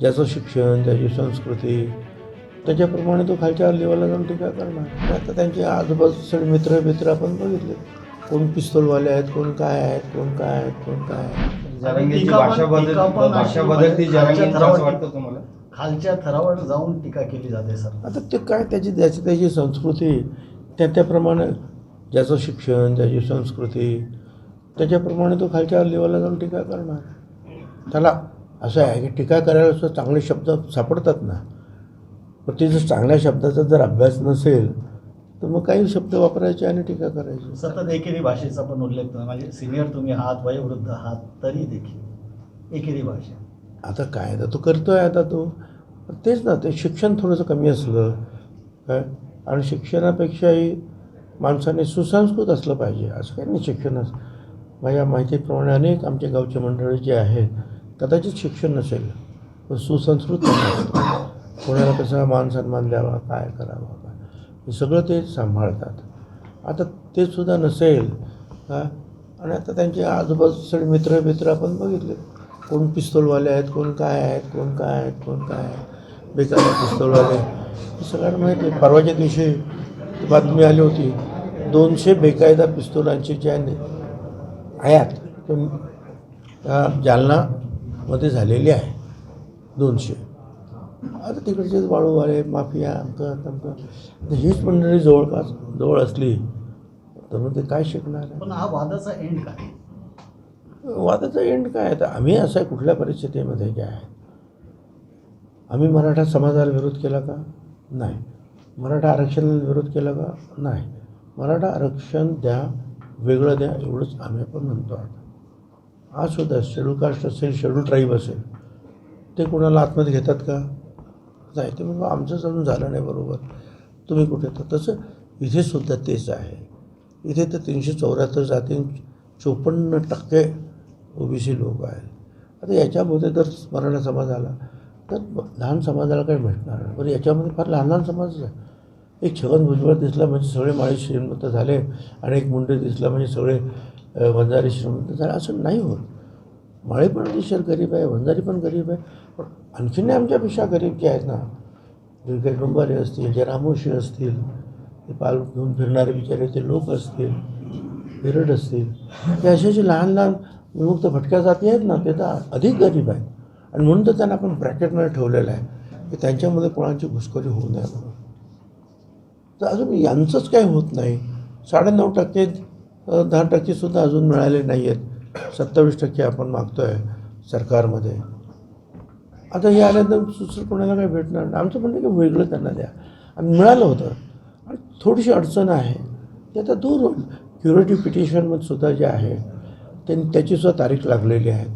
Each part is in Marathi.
ज्याचं शिक्षण त्याची संस्कृती त्याच्याप्रमाणे तो खालच्या लेवलला जाऊन टीका करणार. आता त्यांचे आजूबाजूचे सगळे मित्र मित्र आपण बघितले. कोण पिस्तोलवाले आहेत कोण काय आहेत कोण काय आहेत कोण काय आहेत. भाषा बदलती खालच्या थरावर- वाटतं तुम्हाला? खालच्या थरावर जाऊन टीका केली जाते सर. आता ते काय त्याची त्याची त्याची संस्कृती त्या त्याप्रमाणे ज्याचं शिक्षण त्याची संस्कृती त्याच्याप्रमाणे तो खालच्या लेवलला जाऊन टीका करणार. त्याला असं आहे की टीका करायला सुद्धा चांगले शब्द सापडतात ना. पण ते जर चांगल्या शब्दाचा जर अभ्यास नसेल तर मग काही शब्द वापरायचे आणि टीका करायची. सतत एकेरी भाषेचा पण उल्लेख म्हणजे सिनियर तुम्ही आहात वयोवृद्ध आहात तरी देखील एकेरी भाषा. आता काय आता तो करतोय आता तो. तेच ना ते शिक्षण थोडंसं कमी असलं. काय? आणि शिक्षणापेक्षाही माणसाने सुसंस्कृत असलं पाहिजे. असं काही नाही शिक्षण माझ्या माहितीप्रमाणे अनेक आमच्या गावचे मंडळी जे आहेत कदाचित शिक्षण नसेल पण सुसंस्कृत कोणाला कसा मान सन्मान द्यावा काय करावा काय? हे सगळं ते सांभाळतात. आता ते सुद्धा नसेल का आणि आता त्यांचे आजूबाजूचे सगळे मित्र मित्र आपण बघितले. कोण पिस्तोलवाले आहेत कोण काय आहेत कोण काय आहेत कोण काय आहेत. बेकार पिस्तोलवाले. हे सगळ्यांना माहिती आहे. परवाच्या दिवशी बातमी आली होती दोनशे बेकायदा पिस्तोलांची ज्या ने- जालना जालनामध्ये झालेली आहे. दोनशे. आता तिकडचे वाळूवाले माफिया तमकं. आता हीच मंडळी जवळपास जवळ असली तर मग ते काय शिकणार आहे? पण हा वादाचा एंड काय? वादाचा एंड काय? आहे तर आम्ही असं कुठल्या परिस्थितीमध्ये काय आहे? आम्ही मराठा समाजाला विरोध केला का? नाही. मराठा आरक्षणाला विरोध केला का? नाही. मराठा आरक्षण द्या वेगळं द्या एवढंच आम्ही पण म्हणतो आता. आज सुद्धा शेड्यूल कास्ट असेल शेड्यूल ट्राईब असेल ते कोणाला आतमध्ये घेतात का? नाही ते मग आमचं अजून झालं नाही बरोबर. तुम्ही कुठे? तर तसं इथे सुद्धा तेच आहे. इथे तर तीनशे चौऱ्याहत्तर जाती चोपन्न टक्के ओबीसी लोक आहेत. आता याच्यामध्ये जर मराठा समाज आला तर लहान समाजाला काही भेटणार नाही. बरं याच्यामध्ये फार लहान लहान समाजच आहे. एक छगन भुजबळ दिसला म्हणजे सगळे माळी श्रीमंत झाले आणि एक मुंडे दिसला म्हणजे सगळे वंजारी श्रीमंत झाले. असं नाही होत. माळी पण अतिशय गरीब आहे वंजारी पण गरीब आहे. पण आणखीन आमच्यापेक्षा गरीब जे आहेत ना जे डोंबारे असतील जे रामोशी असतील ते पाल घेऊन फिरणारे बिचारे ते लोक असतील बिरड असतील ते असे जे लहान लहान विमुक्त भटक्या जाती आहेत ना ते तर अधिक गरीब आहेत. आणि म्हणून तर त्यांना आपण ब्रॅकेटमध्ये ठेवलेलं आहे की त्यांच्यामध्ये कोणाची घुसखोरी होऊ नये म्हणून. तर अजून यांचंच काही होत नाही. साडेनऊ टक्के दहा टक्केसुद्धा अजून मिळाले नाही आहेत सत्तावीस टक्के आपण मागतो आहे सरकारमध्ये. आता हे आल्यानंतर दुसरं कोणाला काही भेटणार नाही. आमचं म्हणणं की वेगळं त्यांना द्या. आणि मिळालं होतं. आणि थोडीशी अडचण आहे. ते आता दूर होईल. क्युरेटिव्ह पिटिशनमध्ये सुद्धा जे आहे त्यांनी त्याचीसुद्धा तारीख लागलेली आहे.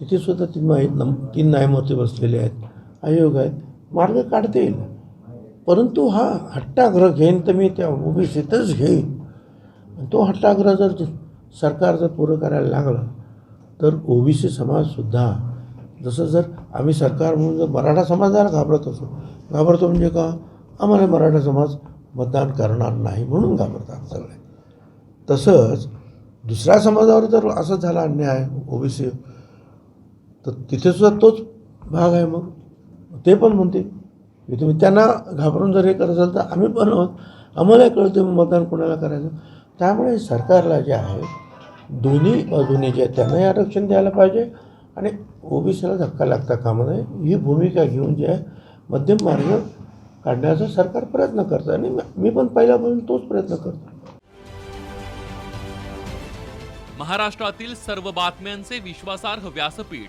तिथेसुद्धा तीन माहीत नम तीन न्यायमूर्ती बसलेले आहेत. आयोग आहेत. मार्ग काढता येईल. परंतु हा हट्टाग्रह घेईन तर मी त्या ओबीसीतच घेईन. तो हट्टाग्रह जर सरकार जर पुरं करायला लागलं तर ओबीसी समाजसुद्धा जसं जर आम्ही सरकार म्हणून जर मराठा समाजाला घाबरत असो घाबरतो म्हणजे का? आम्हाला मराठा समाज मतदान करणार नाही म्हणून घाबरतात सगळे. तसंच दुसऱ्या समाजावर जर असं झाला अन्याय ओबीसी तर तिथेसुद्धा तोच भाग आहे मग. ते पण म्हणते की तुम्ही त्यांना घाबरून जर हे करत असाल तर आम्ही पण आहोत. आम्हालाही कळतं मग मतदान कोणाला करायचं. त्यामुळे सरकारला जे आहे दोन्ही बाजूने जे आहे त्यांनाही आरक्षण द्यायला पाहिजे आणि ओबीसीला धक्का लागता कामा नये. ही भूमिका घेऊन जे आहे मध्यम मार्ग काढण्याचा सरकार प्रयत्न करतं आणि मी पण पहिल्यापासून तोच प्रयत्न करतो. महाराष्ट्रातील सर्व बातम्यांचे विश्वासार्ह व्यासपीठ.